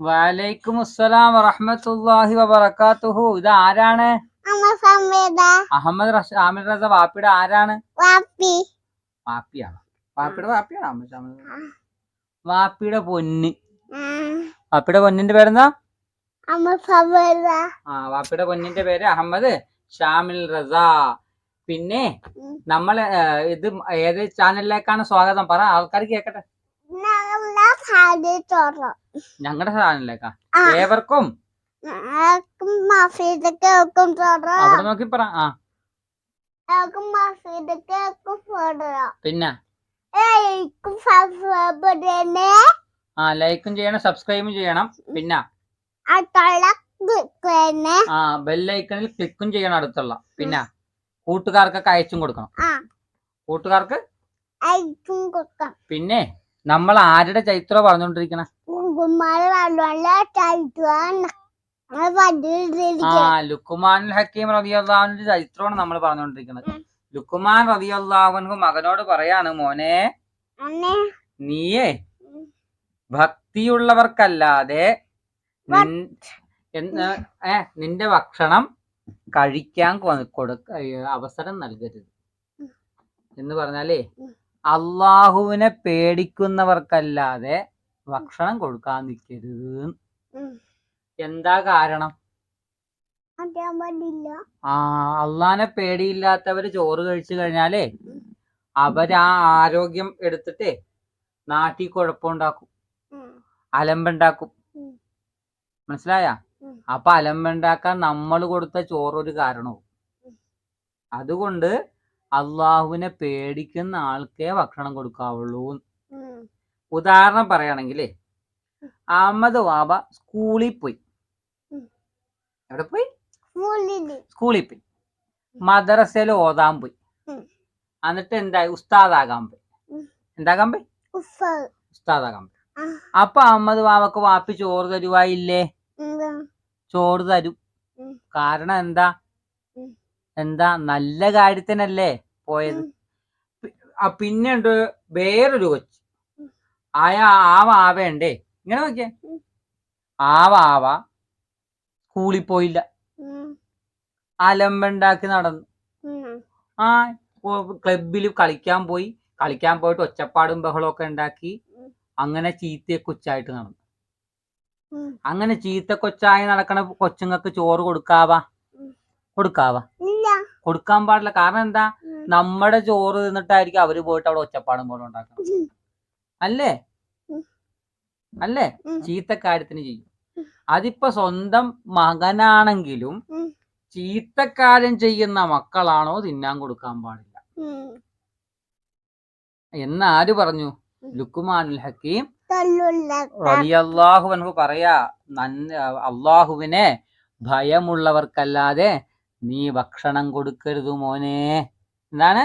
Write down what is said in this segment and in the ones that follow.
വലൈക്കും അസ്സലാം വറഹമത്തല്ലാഹി വബറകാതുഹു ഇത് ആരാണ്? അഹമ്മദ് ആമിർ റസ വാപ്പിയുടെ ആരാണ്? വാപ്പി. വാപ്പിയാണ്? വാപ്പിയുടെ വാപ്പിയാണ്? അഹമ്മദ്. വാപ്പിയുടെ പൊന്ന്. വാപ്പിയുടെ പൊന്നിന്റെ പേരെന്താ? ആ വാപ്പിയുടെ പൊന്നിന്റെ പേര് അഹമ്മദ് ഷാമിൽ റസ. പിന്നെ. നമ്മൾ ഇത് ഏത് ചാനലിലേക്കാണ് സ്വാഗതം? പറ ആൾക്കാർ കേക്കട്ടെ. ഞങ്ങളുടെ സാധനല്ലേക്കാ. ഏവർക്കും? അവിടെ നോക്കി പറ ആ. പിന്നെ? ആ ലൈക്കും ചെയ്യണം സബ്സ്ക്രൈബും ചെയ്യണം. പിന്നെ? ആ ബെല്ലൈക്കണിൽ ക്ലിക്കും ചെയ്യണം അടുത്തുള്ള. പിന്നെ? കൂട്ടുകാർക്കൊക്കെ അയച്ചും കൊടുക്കണം. കൂട്ടുകാർക്ക്? പിന്നെ? നമ്മൾ ആരുടെ ചൈത്ര പറഞ്ഞോണ്ടിരിക്കണ? ആ ലുക്കുമാൻ ഹക്കീം ചരിത്രമാണ് നമ്മൾ പറഞ്ഞോണ്ടിരിക്കുന്നത് ലുക്കുമാൻ റതിയുള്ളാവൻകു മകനോട് പറയാണ് മോനെ നീയേ ഭക്തിയുള്ളവർക്കല്ലാതെ നിന്റെ ഭക്ഷണം കഴിക്കാൻ കൊടുക്ക അവസരം നൽകരുത്. എന്ന് പറഞ്ഞാലേ. അള്ളാഹുവിനെ പേടിക്കുന്നവർക്കല്ലാതെ ഭക്ഷണം കൊടുക്കാൻ നിൽക്കരുത് എന്താ കാരണം? ആ അള്ളാനെ പേടിയില്ലാത്തവര് ചോറ് കഴിച്ചു കഴിഞ്ഞാലേ അവർ ആ ആരോഗ്യം എടുത്തിട്ട് നാട്ടിൽ കുഴപ്പമുണ്ടാക്കും. അലമ്പുണ്ടാക്കും. മനസ്സിലായ? അപ്പൊ അലമ്പുണ്ടാക്കാൻ നമ്മൾ കൊടുത്ത ചോറൊരു കാരണവും. അതുകൊണ്ട് അള്ളാഹുവിനെ പേടിക്കുന്ന ആൾക്കേ ഭക്ഷണം കൊടുക്കാവുള്ളൂ. ഉദാഹരണം പറയുകയാണെങ്കിലേ അഹമ്മദ് വാബ സ്കൂളിൽ പോയി. എവിടെ പോയി? സ്കൂളിൽ പോയി. മദ്രസയിൽ ഓതാൻ പോയി. എന്നിട്ട് എന്തായി? ഉസ്താദാകാൻ പോയി. എന്താകാൻ പോയി? ഉസ്താദാകാൻ പോയി. അപ്പൊ അഹമ്മദ് ബാബക്ക് വാപ്പി ചോറ് തരുവായില്ലേ? ചോറ് തരും. കാരണം എന്താ. എന്താ നല്ല കാര്യത്തിനല്ലേ പോയത്? പിന്നെ ഉണ്ട് വേറൊരു കൊച്ച്. ആയ ആവ വാവയുണ്ടേ ഇങ്ങനെ നോക്കിയേ. ആവ ആവ സ്കൂളിൽ പോയില്ല. അലമ്പുണ്ടാക്കി നടന്നു. ആ ക്ലബിൽ കളിക്കാൻ പോയി. കളിക്കാൻ പോയിട്ട് ഒച്ചപ്പാടും ബഹളവും ഒക്കെ ഉണ്ടാക്കി. അങ്ങനെ ചീത്ത കൊച്ചായിട്ട് നടന്നു. അങ്ങനെ ചീത്ത കൊച്ചായി നടക്കണ കൊച്ചുങ്ങൾക്ക് ചോറ് കൊടുക്കാവാ. കൊടുക്കാവാ? കൊടുക്കാൻ പാടില്ല. കാരണം എന്താ. നമ്മുടെ ചോറ് തിന്നിട്ടായിരിക്കും അവർ പോയിട്ട് അവിടെ ഒച്ചപ്പാടും പോലെ ഉണ്ടാക്കണം അല്ലേ? അല്ലേ? ഉം. ചീത്ത കാര്യത്തിന് ചെയ്യും. അതിപ്പോ സ്വന്തം മകനാണെങ്കിലും ചീത്തക്കാര്യം ചെയ്യുന്ന മക്കളാണോ തിന്നാൻ കൊടുക്കാൻ പാടില്ല. എന്ന് ആര് പറഞ്ഞു. ലുക്കുമാനുൽ ഹക്കീം പറയാ അള്ളാഹുവിനെ ഭയമുള്ളവർക്കല്ലാതെ നീ ഭക്ഷണം കൊടുക്കരുത് മോനെ. എന്താണ്?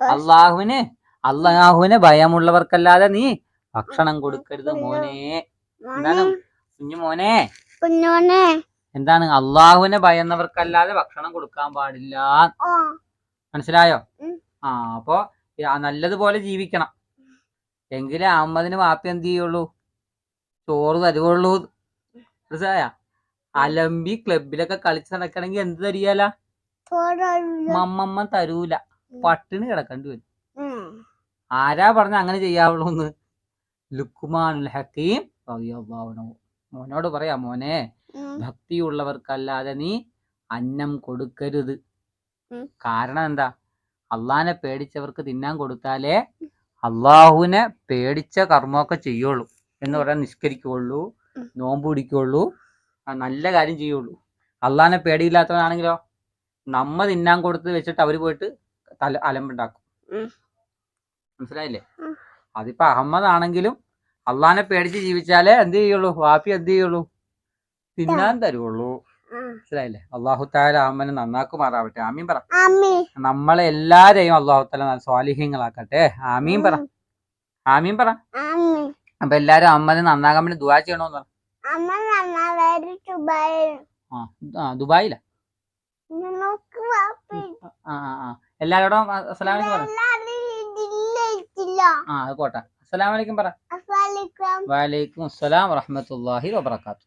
അള്ളാഹുവിന് അള്ളാഹുവിന് ഭയമുള്ളവർക്കല്ലാതെ നീ ഭക്ഷണം കൊടുക്കരുത് മോനെ. എന്താണ്? കുഞ്ഞു മോനെ. കുഞ്ഞോനെ എന്താണ്? അള്ളാഹുവിനെ ഭയന്നവർക്കല്ലാതെ ഭക്ഷണം കൊടുക്കാൻ പാടില്ല. മനസ്സിലായോ? ആ അപ്പൊ നല്ലതുപോലെ ജീവിക്കണം. എങ്കിലേ അഹമ്മദിന് വാപ്പി എന്ത് ചെയ്യുള്ളൂ? ചോറ് തരുവുള്ളൂ. മനസ്സിലായ? അലമ്പി ക്ലബിലൊക്കെ കളിച്ച് നടക്കണമെങ്കിൽ എന്ത് തരികല മമ്മമ്മ തരൂല. പട്ടിണി കിടക്കേണ്ടി വരും. ആരാ പറഞ്ഞ അങ്ങനെ ചെയ്യാവുള്ളൂന്ന്? ലുക്കുമാനുൽ ഹക്കീം മോനോട് പറയാ മോനെ ഭക്തിയുള്ളവർക്കല്ലാതെ നീ അന്നം കൊടുക്കരുത്. കാരണം എന്താ? അള്ളാഹിനെ പേടിച്ചവർക്ക് തിന്നാൻ കൊടുത്താലേ അള്ളാഹുവിനെ പേടിച്ച കർമ്മമൊക്കെ ചെയ്യുള്ളൂ. എന്ന് പറയാൻ നിഷ്കരിക്കുള്ളൂ. നോമ്പ് പിടിക്കുള്ളൂ നല്ല കാര്യം ചെയ്യുള്ളൂ. അള്ളാഹിനെ പേടിയില്ലാത്തവനാണെങ്കിലോ നമ്മ തിന്നാൻ കൊടുത്ത് വെച്ചിട്ട് അവർ പോയിട്ട് തല അലമ്പുണ്ടാക്കും. മനസ്സിലായില്ലേ. അതിപ്പോ അഹമ്മദ് ആണെങ്കിലും അള്ളാഹിനെ പേടിച്ച് ജീവിച്ചാലേ എന്ത് ചെയ്യുള്ളൂ? വാപ്പി എന്ത് ചെയ്യുള്ളൂ? തിന്നാൻ തരുള്ളൂ. മനസ്സിലായില്ലേ? അള്ളാഹു താല അമ്മനെ നന്നാക്കുമാറാവട്ടെ. ആമീൻ പറ. നമ്മളെ എല്ലാരെയും അള്ളാഹു താല സ്വാലിഹ്യങ്ങളാക്കട്ടെ ആമീൻ പറ. ആമീൻ പറ. അപ്പൊ എല്ലാരും അമ്മനെ നന്നാകാൻ വേണ്ടി ദുവാ ചെയ്യണോന്ന് പറ അമ്മ നന്നായി ചുബായി ആ ആ ദുബായില? നമുക്ക് വാപ്പി. ആ ആ ആ. എല്ലാരോടും അസ്സലാമലൈക്കും പറ. ആ അത് അസ്സലാമലൈക്കും പറ. വലൈക്കും അസ്സലാം വറഹമത്തല്ലാഹി വബർക്കാത്തു